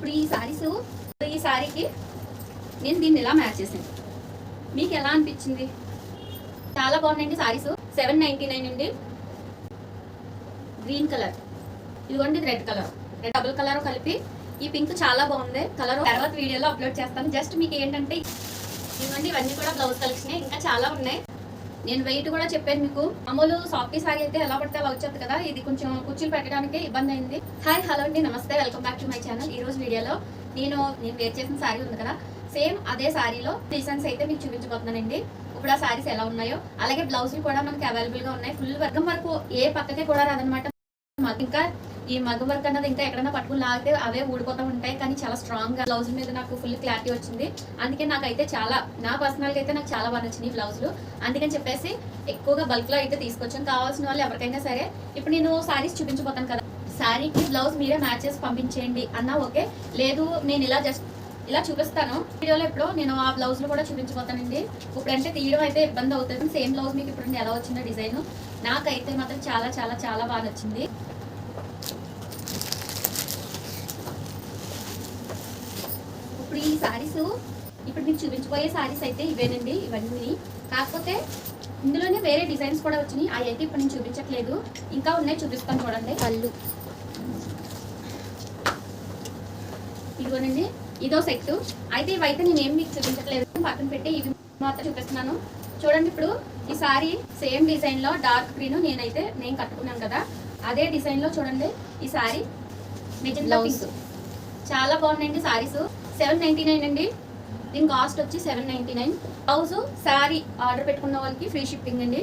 ఇప్పుడు ఈ శారీస్ ఈ శారీకి నేను దీన్ని ఇలా మ్యాచ్ చేశాను. మీకు ఎలా అనిపించింది? చాలా బాగున్నాయండి సారీస్. సెవెన్ నైంటీ నైన్ అండి. Green colour. ఇదిగోండి red colour. Red double colour కలిపి ఈ పింక్ చాలా బాగుంది. కలర్ తర్వాత వీడియోలో అప్లోడ్ చేస్తాను. జస్ట్ మీకు ఏంటంటే ఇవన్నీ ఇవన్నీ కూడా బ్లౌజ్ కలెక్షన్. ఇంకా చాలా ఉన్నాయి. నేను వెయిట్ కూడా చెప్పాను మీకు. మామూలు సాఫ్టీ సారీ అయితే ఎలా పడితే అలా వచ్చేది కదా ఇది కొంచెం కుర్చీలు పెట్టడానికి ఇబ్బంది అయింది. హాయ్ హలో అండి నమస్తే welcome back to my channel ఈ రోజు వీడియోలో నేను నేను వేర్ చేసిన సారీ ఉంది కదా సేమ్ అదే సారీలో డిజైన్స్ అయితే మీకు చూపించబోతున్నానండి. ఇప్పుడు ఆ సారీస్ ఎలా ఉన్నాయో అలాగే బ్లౌజులు కూడా మనకి అవైలబుల్గా ఉన్నాయి. ఫుల్ వర్గం వరకు ఏ పక్కకే కూడా రాదనమాట మాకు ఇంకా ఈ మగ వర్క్ అన్నది ఇంకా ఎక్కడైనా పట్టుకుని లాగితే అవే ఊడిపోతూ ఉంటాయి. కానీ చాలా స్ట్రాంగ్గా బ్లౌజ్ మీద నాకు ఫుల్ క్లారిటీ వచ్చింది. అందుకే నాకైతే చాలా నా పర్సనల్ అయితే నాకు చాలా బాగా నచ్చినాయి బ్లౌజులు అందుకని చెప్పేసి ఎక్కువగా బల్క్లో అయితే తీసుకొచ్చాను. కావాల్సిన వాళ్ళు ఎవరికైనా సరే ఇప్పుడు నేను సారీస్ చూపించబోతాను కదా. సారీకి బ్లౌజ్ మీరే మ్యాచ్ చేసి పంపించేయండి అన్నా ఓకే. లేదు నేను ఇలా జస్ట్ ఇలా చూపిస్తాను. వీడియోలో ఇప్పుడు నేను ఆ బ్లౌజ్లో కూడా చూపించబోతానండి. ఇప్పుడంటే తీయడం అయితే ఇబ్బంది అవుతుంది. సేమ్ బ్లౌజ్ మీకు ఇప్పుడు ఎలా వచ్చిందో డిజైన్ నాకైతే మాత్రం చాలా చాలా చాలా బాగా నచ్చింది. సారీస్. ఇప్పుడు మీకు చూపించబోయే సారీస్ అయితే ఇవేనండి ఇవన్నీ. కాకపోతే ఇందులోనే వేరే డిజైన్స్ కూడా వచ్చినాయి. అవి అయితే ఇప్పుడు నేను చూపించట్లేదు. ఇంకా ఉన్నాయి చూపిస్తాను చూడండి. పళ్ళు. ఇదిగోనండి ఇదో సెట్ అయితే ఇవైతే నేను ఏం మీకు చూపించట్లేదు. పక్కన పెట్టి ఇవి మాత్రం చూపిస్తున్నాను. చూడండి ఇప్పుడు ఈ సారీ సేమ్ డిజైన్లో డార్క్ గ్రీన్ నేనైతే నేను కట్టుకున్నాను కదా. అదే డిజైన్లో చూడండి ఈ సారీ మెజెంటా. పింక్. చాలా బాగున్నాయండి సారీస్. సెవెన్ నైన్టీ నైన్ అండి. దీని కాస్ట్ వచ్చి seven ninety nine. Blouse sari order పెట్టుకున్న వాళ్ళకి ఫ్రీ షిప్పింగ్ అండి.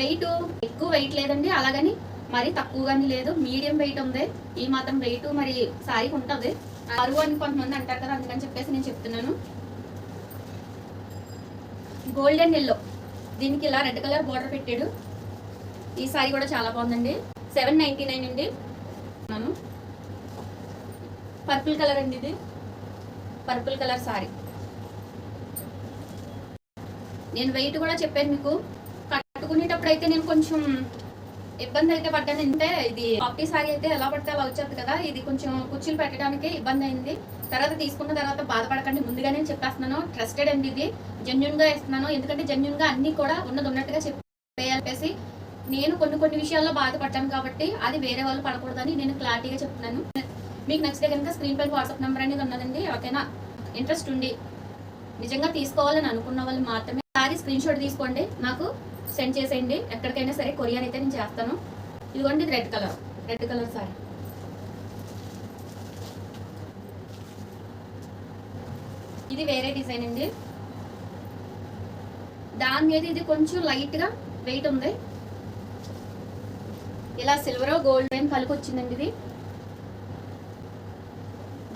వెయిట్ ఎక్కువ వెయిట్ లేదండి. అలాగని మరి తక్కువగాని లేదు. మీడియం వెయిట్ ఉంది. ఈ మాత్రం వెయిట్ మరి శారీకి ఉంటుంది అరువు అని కొంతమంది అంటారు కదా అందుకని చెప్పేసి నేను చెప్తున్నాను. గోల్డెన్ ఎల్లో దీనికి ఇలా రెడ్ కలర్ బోర్డర్ పెట్టాడు. ఈ సారీ కూడా చాలా బాగుందండి. సెవెన్ నైంటీ నైన్ అండి. పర్పుల్ కలర్ అండి ఇది. Purple colour sari. నేను వెయిట్ కూడా చెప్పాను మీకు. కట్టుకునేటప్పుడు అయితే నేను కొంచెం ఇబ్బంది అయితే పడ్డాను. అంటే ఇది కాపీ సారీ అయితే ఎలా పడితే అలా వచ్చేది కదా. ఇది కొంచెం కుర్చీలు పెట్టడానికి ఇబ్బంది అయింది. తర్వాత తీసుకున్న తర్వాత బాధపడకండి. ముందుగానే చెప్పేస్తున్నాను ట్రస్టెడ్ అండి ఇది. జెన్యున్గా ఇస్తున్నాను. ఎందుకంటే జెన్యున్గా కూడా ఉన్నది ఉన్నట్టుగా చెప్పేసి నేను కొన్ని కొన్ని విషయాల్లో బాధపడ్డాను కాబట్టి అది వేరే వాళ్ళు పడకూడదని నేను క్లారిటీగా చెప్తున్నాను. మీకు నచ్చితే కనుక స్క్రీన్ పై వాట్సాప్ నెంబర్ అనేది ఉన్నదండి. ఎవరికైనా ఇంట్రెస్ట్ ఉండి నిజంగా తీసుకోవాలని అనుకున్న వాళ్ళు మాత్రమే సారీ స్క్రీన్ షాట్ తీసుకోండి. నాకు సెండ్ చేసేయండి. ఎక్కడికైనా సరే కొరియర్ అయితే నేను చేస్తాను. ఇదిగోండి red colour. Red colour sari. ఇది వేరే డిజైన్ అండి. దాని మీద ఇది కొంచెం లైట్గా వెయిట్ ఉంది. ఇలా సిల్వర్ గోల్డ్ ఏం కలిపి వచ్చిందండి ఇది.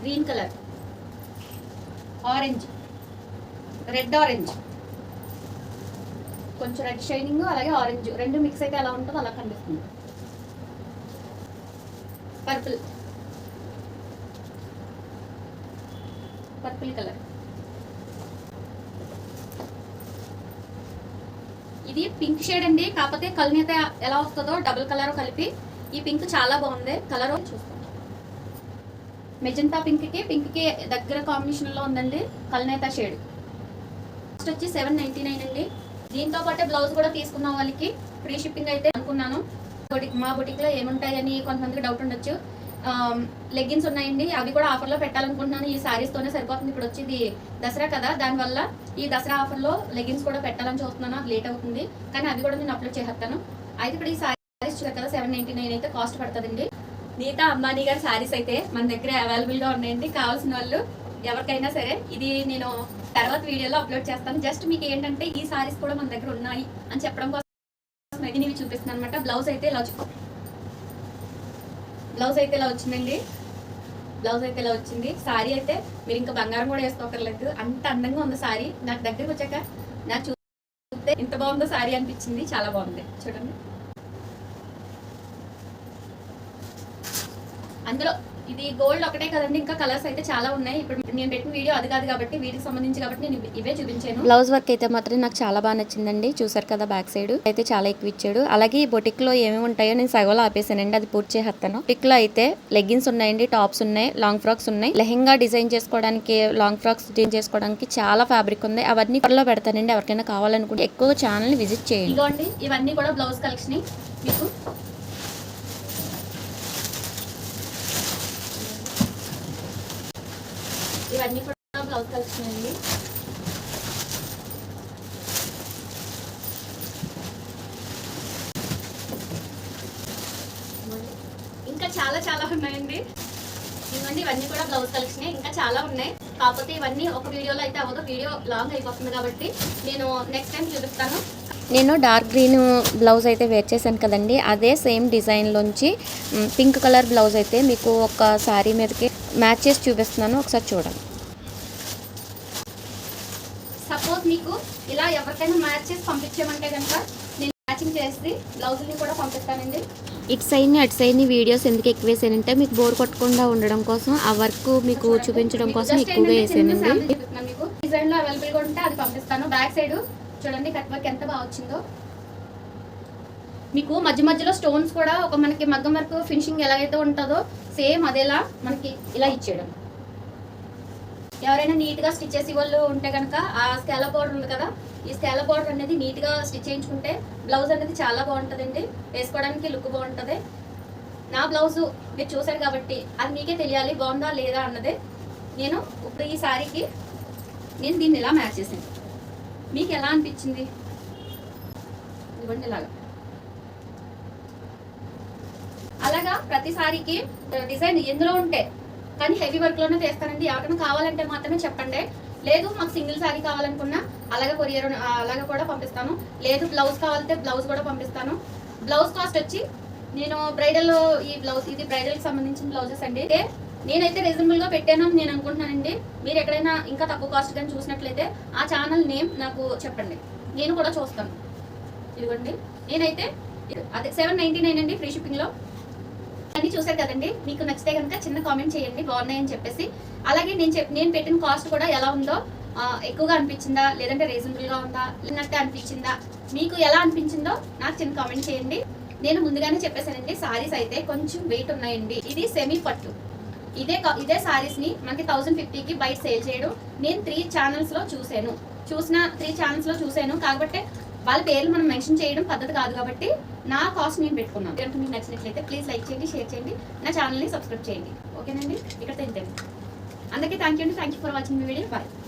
Green colour. Orange red orange కొంచెం రెడ్ షైనింగ్ అలాగే ఆరెంజ్ రెండు మిక్స్ అయితే ఎలా ఉంటుందో అలా కనిపిస్తుంది. పర్పుల్ పర్పుల్ కలర్ ఇది పింక్ షేడ్ అండి. కాకపోతే కల్నేత ఎలా వస్తుందో డబుల్ కలర్ కలిపి ఈ పింక్ చాలా బాగుంది. కలర్ చూస్తాం. మెజంతా పింక్కి పింక్కి దగ్గర కాంబినేషన్లో ఉందండి కల్నేత షేడ్. కాస్ట్ వచ్చి సెవెన్ నైన్టీ నైన్ అండి. దీంతో పాటు బ్లౌజ్ కూడా తీసుకున్న వాళ్ళకి. ఫ్రీ షిప్పింగ్ అయితే అనుకున్నాను. మా బొటిక్లో ఏముంటాయని కొంతమందికి డౌట్ ఉండొచ్చు. లెగ్గిన్స్ ఉన్నాయండి. అవి కూడా ఆఫర్లో పెట్టాలనుకుంటున్నాను. ఈ సారీస్ తోనే సరిపోతుంది. ఇప్పుడు వచ్చేది దసరా కదా. దానివల్ల ఈ దసరా ఆఫర్లో లెగ్గిన్స్ కూడా పెట్టాలని చూస్తున్నాను. అది లేట్ అవుతుంది. కానీ అవి కూడా నేను అప్లోడ్ చేస్తాను అయితే ఇప్పుడు ఈ శారీస్ చూసారు కదా సెవెన్ నైన్టీ నైన్ అయితే కాస్ట్ పడుతుందండి. నీతా అంబానీ గారి శారీస్ అయితే మన దగ్గర అవైలబుల్గా ఉన్నాయండి. కావాల్సిన వాళ్ళు ఎవరికైనా సరే ఇది నేను తర్వాత వీడియోలో అప్లోడ్ చేస్తాను. జస్ట్ మీకు ఏంటంటే ఈ శారీస్ కూడా మన దగ్గర ఉన్నాయి అని చెప్పడం కోసం ఇది నేను చూపిస్తున్నాను అనమాట బ్లౌజ్ అయితే ఇలా బ్లౌజ్ అయితే ఇలా వచ్చిందండి. బ్లౌజ్ అయితే ఇలా వచ్చింది. సారీ అయితే మీరు ఇంకా బంగారం కూడా వేసుకోకర్లేదు. అంత అందంగా ఉంది సారీ నాకు దగ్గరికి వచ్చాక నాకు చూస్తే ఇంత బాగుందో సారీ అనిపించింది. చాలా బాగుంది. చూడండి. అందులో ఇది గోల్డ్ ఒకటే కదండి ఇంకా కలర్స్ అయితే చాలా ఉన్నాయి. ఇప్పుడు నేను పెట్టిన వీడియో అది కాదు కాబట్టి వీటికి సంబంధించి కాబట్టి నేను ఇవి- చూపించాను. బ్లౌజ్ వర్క్ అయితే మాత్రం నాకు చాలా బాగా నచ్చిందండి. చూసారు కదా బ్యాక్ సైడ్ అయితే చాలా ఎక్కువ ఇచ్చాడు. అలాగే ఈ బొటిక్లో ఏమేమి ఉంటాయో నేను సగంలో ఆపేసానండి. అది పూర్తి చేసేస్తాను. బొటిక్లో అయితే లెగ్గిన్స్ ఉన్నాయండి టాప్స్ ఉన్నాయి లాంగ్ ఫ్రాక్స్ ఉన్నాయి. లెహెంగా డిజైన్ చేసుకోవడానికి లాంగ్ ఫ్రాక్స్ డిజైన్ చేసుకోవడానికి చాలా ఫ్యాబ్రిక్ ఉంది. అవన్నీ త్వరలో పెడతానండి. ఎవరికైనా కావాలనుకుంటే ఎక్కువ ఛానల్ విజిట్ చేయండి. ఇవన్నీ కూడా బ్లౌజ్ కలెక్షన్ మీకు ఇవన్నీ కూడా బ్లౌజ్ కలెక్షన్ అండి ఇంకా చాలా చాలా ఉన్నాయండి. ఇవన్నీ ఇవన్నీ కూడా బ్లౌజ్ కలెక్షన్ ఇంకా చాలా ఉన్నాయి. కాకపోతే ఇవన్నీ ఒక వీడియోలో అయితే అవ్వదు. వీడియో లాంగ్ అయిపోతుంది కాబట్టి నేను నెక్స్ట్ టైం చూపిస్తాను. నేను డార్క్ గ్రీన్ బ్లౌజ్ అయితే వేర్ చేశాను కదండి. అదే సేమ్ డిజైన్లోంచి పింక్ కలర్ బ్లౌజ్ అయితే మీకు ఒక శారీ మీదకి మ్యాచ్ చేసి చూపిస్తున్నాను. ఒకసారి చూడండి సపోజ్ మీకు ఇలా ఎవరికైనా మ్యాచ్ చేసి పంపించామంటే కనుక నేను మ్యాచింగ్ చేసి బ్లౌజుల్ని కూడా పంపిస్తానండి. ఇటు సైడ్ని అటు సైడ్ని వీడియోస్ ఎందుకు ఎక్కువ వేసానంటే మీకు బోర్ కొట్టకుండా ఉండడం కోసం ఆ వర్క్ మీకు చూపించడం కోసం ఎక్కువగా వేసానండి. మీకు. డిజైన్లో అవైలబుల్గా ఉంటే అది పంపిస్తాను. బ్యాక్ సైడ్ చూడండి కట్ వర్క్ ఎంత బాగా వచ్చిందో. మీకు మధ్య మధ్యలో స్టోన్స్ కూడా ఒక మనకి మగ్గం వర్క్ ఫినిషింగ్ ఎలాగైతే ఉంటుందో సేమ్ అదేలా మనకి ఇలా ఇచ్చేయడం. ఎవరైనా నీట్గా స్టిచ్ చేసే వాళ్ళు ఉంటే కనుక ఆ స్కేల బోర్డర్ ఉంది కదా ఈ స్కేల బోర్డర్ అనేది నీట్గా స్టిచ్ చేయించుకుంటే బ్లౌజ్ అనేది చాలా బాగుంటుందండి. వేసుకోవడానికి లుక్ బాగుంటుంది. నా బ్లౌజ్ మీరు చూశారు కాబట్టి అది మీకే తెలియాలి బాగుందా లేదా అన్నదే. నేను ఇప్పుడు ఈ శారీకి నేను దీన్ని ఇలా మ్యాచ్ చేశాను? మీకు ఎలా అనిపించింది? ఇవ్వండి ఇలాగా. అలాగా ప్రతిసారికి డిజైన్ ఎందులో ఉంటే కానీ హెవీ వర్క్లోనే తీస్తానండి ఎవరికైనా కావాలంటే మాత్రమే చెప్పండి. లేదు మాకు సింగిల్ శారీ కావాలనుకున్నా అలాగే కొరియర్ అలాగే కూడా పంపిస్తాను. లేదు బ్లౌజ్ కావాలంటే బ్లౌజ్ కూడా పంపిస్తాను. బ్లౌజ్ కాస్ట్ వచ్చి నేను బ్రైడల్ ఈ బ్లౌజ్ ఇది బ్రైడల్కి సంబంధించిన బ్లౌజెస్ అండి. అయితే నేనైతే రీజనబుల్గా పెట్టాను అని నేను అనుకుంటున్నానండి. మీరు ఎక్కడైనా ఇంకా తక్కువ కాస్ట్ కానీ చూసినట్లయితే ఆ ఛానల్ నేమ్ నాకు చెప్పండి. నేను కూడా చూస్తాను. ఇదిగోండి. నేనైతే అదే సెవెన్ నైన్టీ నైన్ అండి ఫ్రీ షిప్పింగ్లో ఇవన్నీ అన్ని చూసారు కదండి. మీకు నచ్చితే కనుక చిన్న కామెంట్ చేయండి. బాగున్నాయని చెప్పేసి. అలాగే నేను చెప్ నేను పెట్టిన కాస్ట్ కూడా ఎలా ఉందో ఎక్కువగా అనిపించిందా? లేదంటే రీజనబుల్గా ఉందా? లేనట్టే అనిపించిందా? మీకు ఎలా అనిపించిందో నాకు చిన్న కామెంట్ చేయండి. నేను ముందుగానే చెప్పేశానండి సారీస్ అయితే కొంచెం వెయిట్ ఉన్నాయండి. ఇది సెమీ పట్టు. ఇదే కా- ఇదే సారీస్ని మనకి థౌసండ్ ఫిఫ్టీకి బయట సేల్ చేయడం. నేను త్రీ ఛానల్స్లో చూసాను చూసిన త్రీ ఛానల్స్లో చూసాను కాబట్టి వాళ్ళ పేర్లు మనం మెన్షన్ చేయడం పద్ధతి కాదు కాబట్టి నా కాస్ట్ నేను పెట్టుకున్నాను. కనుక మీకు నచ్చినట్లయితే ప్లీజ్ లైక్ చేయండి షేర్ చేయండి. నా ఛానల్ని సబ్స్క్రైబ్ చేయండి. ఓకేనండి ఇక్కడ తెలియదు అందరికీ థ్యాంక్ యూ అండి. థ్యాంక్ యూ ఫర్ వాచింగ్ మీ వీడియో బాయ్